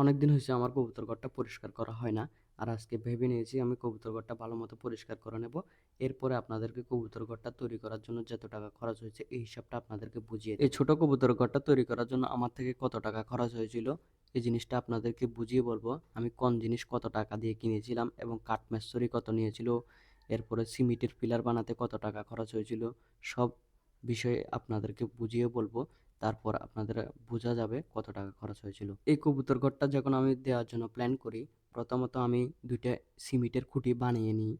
অনেকদিন হয়েছে আমার কবুতর ঘরটা পরিষ্কার করা হয় না। আর আজকে ভেবে নিয়েছি আমি কবুতর ঘরটা ভালো মতো পরিষ্কার করে নেব। এরপরে আপনাদেরকে কবুতর ঘরটা তৈরি করার জন্য যত টাকা খরচ হয়েছে এই হিসাবটা আপনাদেরকে বুঝিয়ে এই ছোট কবুতর ঘরটা তৈরি করার জন্য আমার থেকে কত টাকা খরচ হয়েছিল এই জিনিসটা আপনাদেরকে বুঝিয়ে বলব। আমি কোন জিনিস কত টাকা দিয়ে কিনেছিলাম এবং কাঠ কাঠমেশ্বরি কত নিয়েছিল, এরপরে সিমেন্টের পিলার বানাতে কত টাকা খরচ হয়েছিল, সব বিষয়ে আপনাদেরকে বুঝিয়ে বলব। তারপর আপনাদের বোঝা যাবে কত টাকা খরচ হয়েছিল। এই কবুতর ঘরটা যখন আমি দেওয়ার জন্য প্ল্যান করি, প্রথমত আমি দুইটা সিমেন্টের খুঁটি বানিয়ে নিই।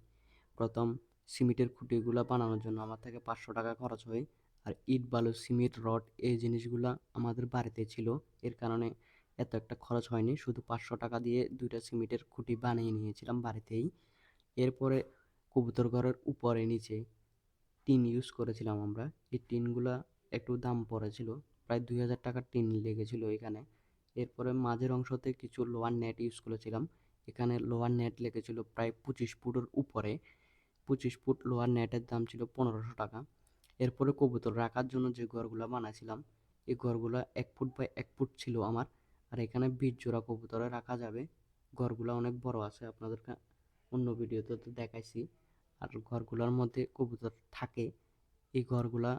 প্রথম সিমেন্টের খুঁটিগুলো বানানোর জন্য আমার থেকে পাঁচশো টাকা খরচ হয়। আর ইট, বালু, সিমেন্ট, রড এই জিনিসগুলো আমাদের বাড়িতে ছিল। এর কারণে এত একটা খরচ হয়নি। শুধু পাঁচশো টাকা দিয়ে দুইটা সিমেন্টের খুঁটি বানিয়ে নিয়েছিলাম বাড়িতেই। এরপরে কবুতর ঘরের উপরে, নিচে টিন ইউজ করেছিলাম আমরা। এই টিনগুলা একটু দাম পড়েছিল, প্রায় দুই হাজার টাকার টিন লেগেছিল এখানে। এরপরে মাঝের অংশতে কিছু লোয়ার নেট ইউজ করেছিলাম। এখানে লোয়ার নেট লেগেছিল প্রায় পঁচিশ ফুটের উপরে। পঁচিশ ফুট লোয়ার নেটের দাম ছিল পনেরোশো টাকা। এরপরে কবুতর রাখার জন্য যে ঘরগুলো বানাইছিলাম, এই ঘরগুলো এক ফুট বাই এক ফুট ছিল আমার। আর এখানে বিশ জোড়া কবুতরে রাখা যাবে। ঘরগুলো অনেক বড় আছে, আপনাদেরকে অন্য ভিডিওতে তো দেখাইছি। আর ঘরগুলোর মধ্যে কবুতর থাকে, এই ঘরগুলা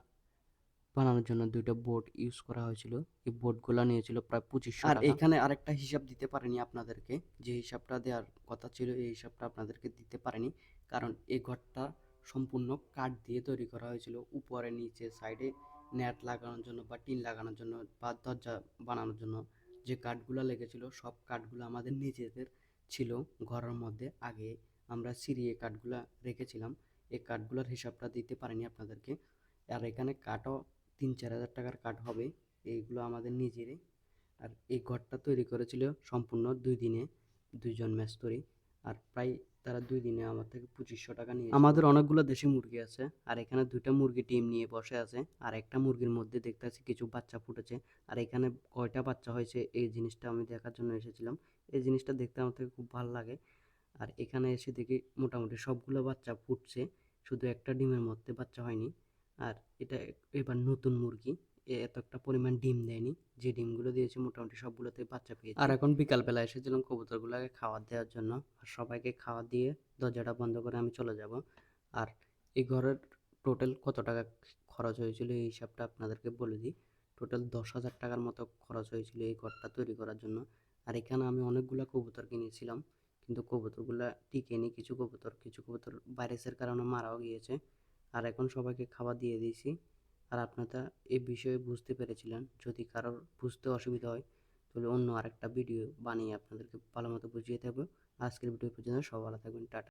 বানানোর জন্য দুইটা বোর্ড ইউজ করা হয়েছিল। এই বোর্ডগুলো নিয়েছিল প্রায় পঁচিশশো আর এখানে আরেকটা হিসাব দিতে পারেনি আপনাদেরকে। যে হিসাবটা দেওয়ার কথা ছিল এই হিসাবটা আপনাদেরকে দিতে পারেনি। কারণ এই ঘরটা সম্পূর্ণ কাঠ দিয়ে তৈরি করা হয়েছিল। উপরে নিচে সাইডে নেট লাগানোর জন্য বা টিন লাগানোর জন্য বা দরজা বানানোর জন্য যে কাঠগুলো লেগেছিল সব কাঠগুলো আমাদের নিজেদের ছিল। ঘরের মধ্যে আগে আমরা সিরিয়ে কাঠগুলো রেখেছিলাম। এই কাঠগুলোর হিসাবটা দিতে পারিনি আপনাদেরকে। আর এখানে কাঠও তিন চার হাজার টাকার কাঠ হবে। এইগুলো আমাদের নিজেরই। আর এই ঘরটা তৈরি করেছিল সম্পূর্ণ দুই দিনে দুইজন মেস্তরি। আর প্রায় তারা দুই দিনে আমার থেকে পঁচিশশো টাকা নিয়ে আমাদের অনেকগুলো দেশি মুরগি আছে, আর এখানে দুইটা মুরগি টিম নিয়ে বসে আছে। আর একটা মুরগির মধ্যে দেখতে আছি কিছু বাচ্চা ফুটেছে। আর এখানে কয়টা বাচ্চা হয়েছে, এই জিনিসটা আমি দেখার জন্য এসেছিলাম। এই জিনিসটা দেখতে আমার থেকে খুব ভালো লাগে। আর এখানে এসে দেখি মোটামুটি সবগুলো বাচ্চা ফুটছে। শুধু একটা ডিমের মধ্যে বাচ্চা হয়নি। আর এটা এবার নতুন মুরগি। এত একটা পরিমাণ ডিম দেয়নি। যে ডিমগুলো দিয়েছে মোটামুটি সবগুলোতে বাচ্চা পেয়েছে। আর এখন বিকালবেলা এসেছিলাম কবুতরগুলোকে খাবার দেওয়ার জন্য। আর সবাইকে খাবার দিয়ে দরজাটা বন্ধ করে আমি চলে যাব। আর এই ঘরের টোটাল কত টাকা খরচ হয়েছিল এই হিসাবটা আপনাদেরকে বলে দিই। টোটাল দশ হাজার টাকার মতো খরচ হয়েছিল এই ঘরটা তৈরি করার জন্য। আর এখানে আমি অনেকগুলো কবুতর কিনেছিলাম। কিন্তু কবুতরগুলো টিকেনি। কিছু কবুতর কিছু কবুতর ভাইরাসের কারণে মারাও গিয়েছে। আর এখন সবাইকে খাবার দিয়ে দিয়েছি। আর আপনারা এই বিষয়ে বুঝতে পেরেছিলেন। যদি কারোর বুঝতে অসুবিধা হয়, তাহলে অন্য আরেকটা ভিডিও বানিয়ে আপনাদেরকে ভালো মতো বুঝিয়ে দেবো। আজকের ভিডিও পর্যন্ত সব ভালো থাকবেন। টাটা।